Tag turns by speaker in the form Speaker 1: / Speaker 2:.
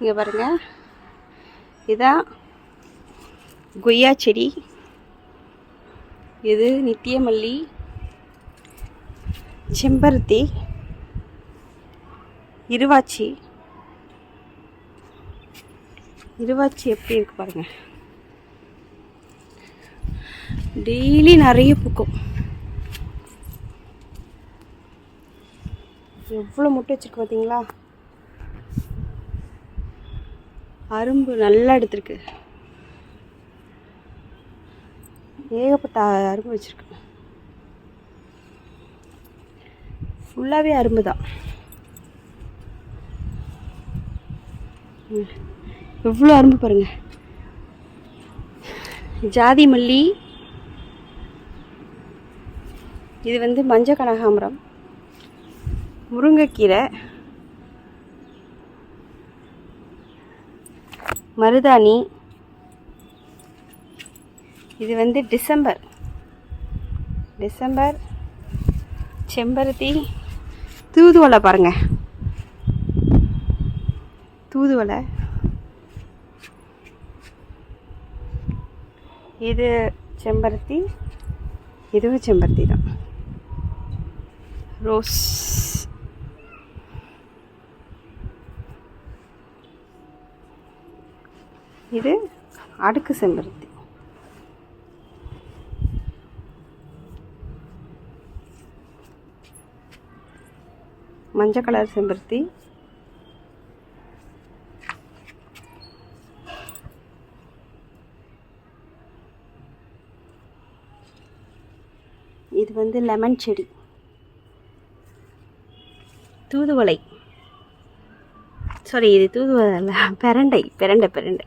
Speaker 1: இங்கே பாருங்கள் இதான் கொய்யா செடி இது நித்தியமல்லி. செம்பருத்தி. இருவாச்சி. இருவாச்சி எப்படி இருக்கு பாருங்க. டெய்லி நிறைய பூக்கும். எவ்வளோ முட்டை வச்சுருக்கு பார்த்தீங்களா அரும்பு நல்லா எடுத்திருக்கு. ஏகப்பட்ட அரும்பு வச்சுருக்கு. ஃபுல்லாகவே அரும்பு தான். எவ்வளோ அரும்பு பாருங்கள் ஜாதி மல்லி. இது வந்து மஞ்சள் கனகாம்பரம். முருங்கைக்கீரை. மருதாணி. இது வந்து டிசம்பர். டிசம்பர் செம்பருத்தி தூதுவலை பாருங்கள் தூதுவலை இது செம்பருத்தி இதுவும் செம்பருத்தி தான். ரோஸ். இது அடுக்கு செம்பருத்தி. மஞ்சள் கலர் செம்பருத்தி. இது வந்து லெமன் செடி. தூதுவளை. சாரி இது தூதுவளை இல்லை பிரண்டை பிரண்டை பிரண்டை.